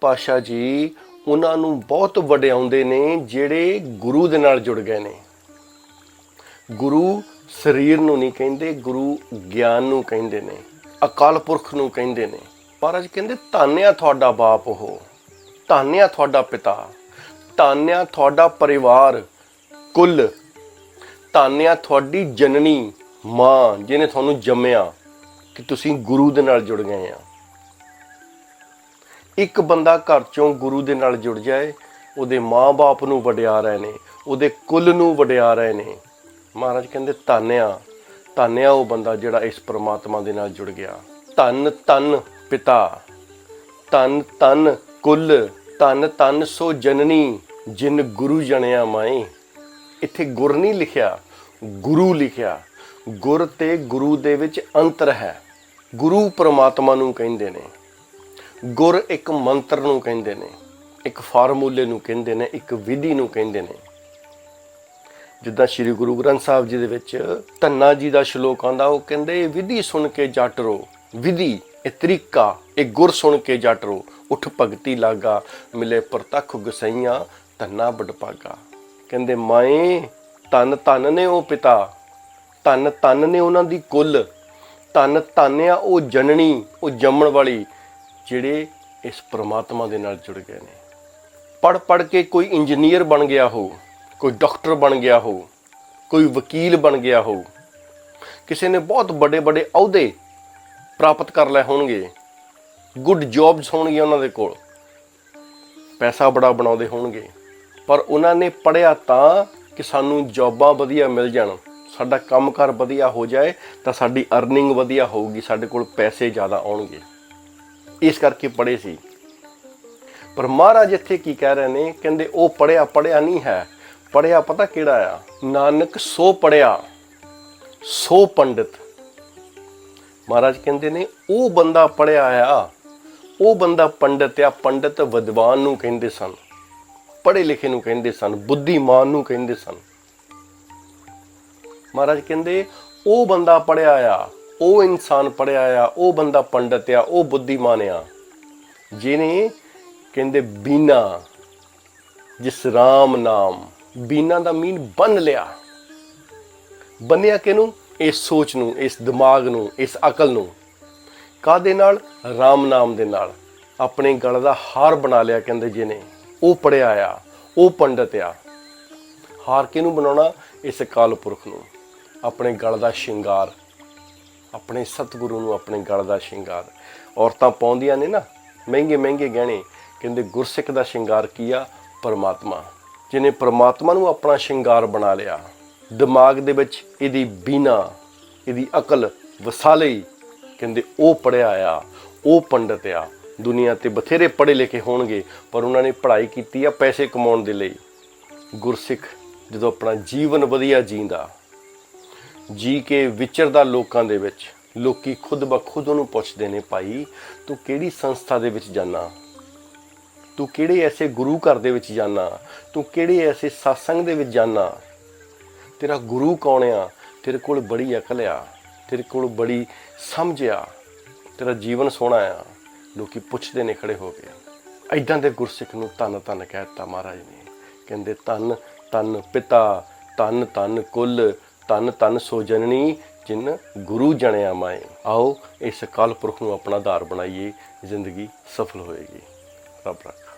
ਪਾਸ਼ਾ ਜੀ, ਉਹਨਾਂ ਨੂੰ ਬਹੁਤ ਵਡਿਆਉਂਦੇ ਨੇ, ਜਿਹੜੇ ਗੁਰੂ ਦੇ ਨਾਲ ਜੁੜ ਗਏ ਨੇ। ਗੁਰੂ ਸਰੀਰ ਨੂੰ ਨਹੀਂ ਕਹਿੰਦੇ, ਗੁਰੂ ਗਿਆਨ ਨੂੰ ਕਹਿੰਦੇ ਨੇ, ਅਕਾਲ ਪੁਰਖ ਨੂੰ ਕਹਿੰਦੇ ਨੇ। ਮਹਾਰਾਜ ਕਹਿੰਦੇ ਧੰਨਿਆ ਤੁਹਾਡਾ ਬਾਪ ਉਹ ਧੰਨਿਆ ਤੁਹਾਡਾ ਪਿਤਾ ਧੰਨਿਆ ਤੁਹਾਡਾ ਪਰਿਵਾਰ, ਕੁੱਲ ਧੰਨਿਆ ਤੁਹਾਡੀ ਜਨਨੀ, ਮਾਂ, ਜਿਹਨੇ ਤੁਹਾਨੂੰ ਜੰਮਿਆ, ਕਿ ਤੁਸੀਂ ਗੁਰੂ ਦੇ ਨਾਲ ਜੁੜ ਗਏ ਆ। ਇੱਕ ਬੰਦਾ ਘਰ ਚੋਂ ਗੁਰੂ ਦੇ ਨਾਲ ਜੁੜ ਜਾਏ, ਉਹਦੇ ਮਾਂ-ਬਾਪ ਨੂੰ ਵਡਿਆ ਰਹੇ ਨੇ, ਉਹਦੇ ਕੁੱਲ ਨੂੰ ਵਡਿਆ ਰਹੇ ਨੇ। ਮਹਾਰਾਜ ਕਹਿੰਦੇ, ਧੰਨਿਆ ਧੰਨਿਆ ਉਹ ਬੰਦਾ ਜਿਹੜਾ ਇਸ ਪ੍ਰਮਾਤਮਾ ਦੇ ਨਾਲ ਜੁੜ ਗਿਆ। ਧੰਨ ਧੰਨ ਪਿਤਾ, ਧੰਨ ਧੰਨ ਕੁੱਲ, ਧੰਨ ਧੰਨ ਸੋ ਜਨਨੀ, ਜਿਨ ਗੁਰੂ ਜਣਿਆ ਮਾਏ। ਇੱਥੇ ਗੁਰ ਨਹੀਂ ਲਿਖਿਆ, ਗੁਰੂ ਲਿਖਿਆ। ਗੁਰ ਤੇ ਗੁਰੂ ਦੇ ਵਿੱਚ ਅੰਤਰ ਹੈ। ਗੁਰੂ ਪ੍ਰਮਾਤਮਾ ਨੂੰ ਕਹਿੰਦੇ ਨੇ। ਗੁਰ ਇੱਕ ਮੰਤਰ ਨੂੰ ਕਹਿੰਦੇ ਨੇ, ਇੱਕ ਫਾਰਮੂਲੇ ਨੂੰ ਕਹਿੰਦੇ ਨੇ, ਇੱਕ ਵਿਧੀ ਨੂੰ ਕਹਿੰਦੇ ਨੇ। ਜਿੱਦਾਂ ਸ੍ਰੀ ਗੁਰੂ ਗ੍ਰੰਥ ਸਾਹਿਬ ਜੀ ਦੇ ਵਿੱਚ ਧੰਨਾ ਜੀ ਦਾ ਸ਼ਲੋਕ ਆਂਦਾ ਉਹ ਕਹਿੰਦੇ, ਇਹ ਵਿਧੀ ਸੁਣ ਕੇ ਜੱਟ ਰੋ, ਵਿਧੀ, ਇਹ ਤਰੀਕਾ, ਇਹ ਗੁਰ ਸੁਣ ਕੇ ਜੱਟ ਰੋ, ਉਠ ਭਗਤੀ ਲਾਗਾ, ਮਿਲੇ ਪ੍ਰਤੱਖ ਗਸਈਆਂ, ਧੰਨਾ ਬਡਪਾਗਾ ਕਹਿੰਦੇ, ਮਾਏ, ਧੰਨ ਧੰਨ ਨੇ ਉਹ ਪਿਤਾ, ਧੰਨ ਧੰਨ ਨੇ ਉਹਨਾਂ ਦੀ ਕੁੱਲ, ਧੰਨ ਧੰਨ ਉਹ ਜਨਣੀ ਉਹ ਜੰਮਣ ਵਾਲੀ ਜਿਹੜੇ ਇਸ ਪ੍ਰਮਾਤਮਾ ਦੇ ਨਾਲ ਜੁੜ ਗਏ ਨੇ। ਪੜ ਪੜ ਕੇ ਕੋਈ ਇੰਜੀਨੀਅਰ ਬਣ ਗਿਆ ਹੋ, ਕੋਈ ਡਾਕਟਰ ਬਣ ਗਿਆ ਹੋ, ਕੋਈ ਵਕੀਲ ਬਣ ਗਿਆ ਹੋ, ਕਿਸੇ ਨੇ ਬਹੁਤ ਵੱਡੇ ਵੱਡੇ ਅਹੁਦੇ ਪ੍ਰਾਪਤ ਕਰ ਲਏ ਹੋਣਗੇ। ਗੁੱਡ ਜੌਬਸ ਹੋਣਗੀਆਂ ਉਹਨਾਂ ਦੇ ਕੋਲ। ਪੈਸਾ ਬੜਾ ਬਣਾਉਂਦੇ ਹੋਣਗੇ। ਪਰ ਉਹਨਾਂ ਨੇ ਪੜਿਆ ਤਾਂ ਕਿ ਸਾਨੂੰ ਜੌਬਾਂ ਵਧੀਆ ਮਿਲ ਜਾਣ, ਸਾਡਾ ਕੰਮਕਾਰ ਵਧੀਆ ਹੋ ਜਾਏ ਤਾਂ ਸਾਡੀ ਅਰਨਿੰਗ ਵਧੀਆ ਹੋਊਗੀ, ਸਾਡੇ ਕੋਲ ਪੈਸੇ ਜ਼ਿਆਦਾ ਆਉਣਗੇ। ਇਸ ਕਰਕੇ ਪੜੇ ਸੀ। ਪਰ ਮਹਾਰਾਜ ਇੱਥੇ ਕੀ ਕਹਿ ਰਹੇ ਨੇ, ਕਹਿੰਦੇ ਉਹ ਪੜਿਆ ਪੜਿਆ ਨਹੀਂ ਹੈ। ਪੜਿਆ ਪਤਾ ਕਿਹੜਾ ਆ? ਨਾਨਕ ਸੋ ਪੜਿਆ ਸੋ ਪੰਡਿਤ। ਮਹਾਰਾਜ ਕਹਿੰਦੇ ਨੇ, ਉਹ ਬੰਦਾ ਪੜਿਆ ਆ, ਉਹ ਬੰਦਾ ਪੰਡਿਤ ਆ, ਪੰਡਿਤ ਵਿਦਵਾਨ ਨੂੰ ਕਹਿੰਦੇ ਸਨ, ਪੜ੍ਹੇ ਲਿਖੇ ਨੂੰ ਕਹਿੰਦੇ ਸਨ, ਬੁੱਧੀਮਾਨ ਨੂੰ ਕਹਿੰਦੇ ਸਨ। ਮਹਾਰਾਜ ਕਹਿੰਦੇ, ਉਹ ਬੰਦਾ ਪੜਿਆ ਆ ਉਹ ਇਨਸਾਨ ਪੜਿਆ ਆ, ਉਹ ਬੰਦਾ ਪੰਡਿਤ ਆ, ਉਹ ਬੁੱਧੀਮਾਨ ਆ। ਜਿਹਨੇ ਕਹਿੰਦੇ, ਬੀਨਾ, ਜਿਸ RAM ਨਾਮ, ਬੀਨਾ ਦਾ ਮੀਨ ਬੰਨ ਲਿਆ। ਬੰਨਿਆ ਕਿਨੂੰ ਇਸ ਸੋਚ ਨੂੰ, ਇਸ ਦਿਮਾਗ ਨੂੰ, ਇਸ ਅਕਲ ਨੂੰ। ਕਾਦੇ ਨਾਲ? RAM ਨਾਮ ਦੇ ਨਾਲ। ਆਪਣੇ ਗਲ ਦਾ ਹਾਰ ਬਣਾ ਲਿਆ ਕਹਿੰਦੇ ਜਿਹਨੇ। ਉਹ ਪੜਿਆ ਆ, ਉਹ ਪੰਡਤ ਆ। ਹਾਰ ਕਿਹਨੂੰ ਬਣਾਉਣਾ? ਇਸ ਅਕਾਲ ਪੁਰਖ ਨੂੰ। ਆਪਣੇ ਗਲ ਦਾ ਸ਼ਿੰਗਾਰ। ਆਪਣੇ ਸਤਿਗੁਰੂ ਨੂੰ ਆਪਣੇ ਗਲ ਦਾ ਸ਼ਿੰਗਾਰ। ਔਰਤਾਂ ਪਾਉਂਦੀਆਂ ਨੇ ਨਾ, ਮਹਿੰਗੇ ਮਹਿੰਗੇ ਗਹਿਣੇ, ਕਹਿੰਦੇ ਗੁਰਸਿੱਖ ਦਾ ਸ਼ਿੰਗਾਰ ਕੀਆ ਪਰਮਾਤਮਾ। ਜਿਹਨੇ ਪਰਮਾਤਮਾ ਨੂੰ ਆਪਣਾ ਸ਼ਿੰਗਾਰ ਬਣਾ ਲਿਆ, ਦਿਮਾਗ ਦੇ ਵਿੱਚ ਇਹਦੀ ਬੀਨਾ, ਇਹਦੀ ਅਕਲ ਵਸਾ ਲਈ, ਕਹਿੰਦੇ ਉਹ ਪੜਿਆ ਆ, ਉਹ ਪੰਡਤ ਆ। ਦੁਨੀਆ ਤੇ ਬਥੇਰੇ ਪੜ੍ਹੇ ਲਿਖੇ ਹੋਣਗੇ, ਪਰ ਉਹਨਾਂ ਨੇ ਪੜ੍ਹਾਈ ਕੀਤੀ ਆ ਪੈਸੇ ਕਮਾਉਣ ਦੇ ਲਈ। ਗੁਰਸਿੱਖ ਜਦੋਂ ਆਪਣਾ ਜੀਵਨ ਵਧੀਆ ਜੀਂਦਾ ਜੀ ਕੇ ਵਿਚਰਦਾ ਲੋਕਾਂ ਦੇ ਵਿੱਚ। ਲੋਕੀ ਖੁਦ ਬਖੁਦ ਉਹਨੂੰ ਪੁੱਛਦੇ ਨੇ, ਭਾਈ, ਤੂੰ ਕਿਹੜੀ ਸੰਸਥਾ ਦੇ ਵਿੱਚ ਜਾਣਾ ਤੂੰ ਕਿਹੜੇ ਐਸੇ ਗੁਰੂ ਘਰ ਦੇ ਵਿੱਚ ਜਾਣਾ ਤੂੰ ਕਿਹੜੇ ਐਸੇ satsang ਦੇ ਵਿੱਚ ਜਾਣਾ ਤੇਰਾ ਗੁਰੂ ਕੌਣ ਆ? ਤੇਰੇ ਕੋਲ ਬੜੀ ਅਕਲ ਆ। ਤੇਰੇ ਕੋਲ ਬੜੀ ਸਮਝ ਆ। ਤੇਰਾ ਜੀਵਨ ਸੋਹਣਾ ਆ। ਲੋਕੀ ਪੁੱਛਦੇ ਨੇ ਖੜੇ ਹੋ ਕੇ। ਐਦਾਂ ਦੇ ਗੁਰਸਿੱਖ ਨੂੰ ਧੰਨ ਧੰਨ ਕਹਿਤਾ ਮਹਾਰਾਜ ਨੇ। ਕਹਿੰਦੇ, ਧੰਨ ਧੰਨ ਪਿਤਾ, ਧੰਨ ਧੰਨ ਕੁੱਲ ਤਨ ਤਨ ਸੋ ਜਨਨੀ ਜਿਨ ਗੁਰੂ ਜਣਿਆ ਮਾਏ। ਆਓ ਇਸ ਕਾਲ ਪੁਰਖ ਨੂੰ ਆਪਣਾ ਆਧਾਰ ਬਣਾਈਏ, ਜ਼ਿੰਦਗੀ ਸਫਲ ਹੋਏਗੀ। ਰੱਬ ਰੱਖਾ।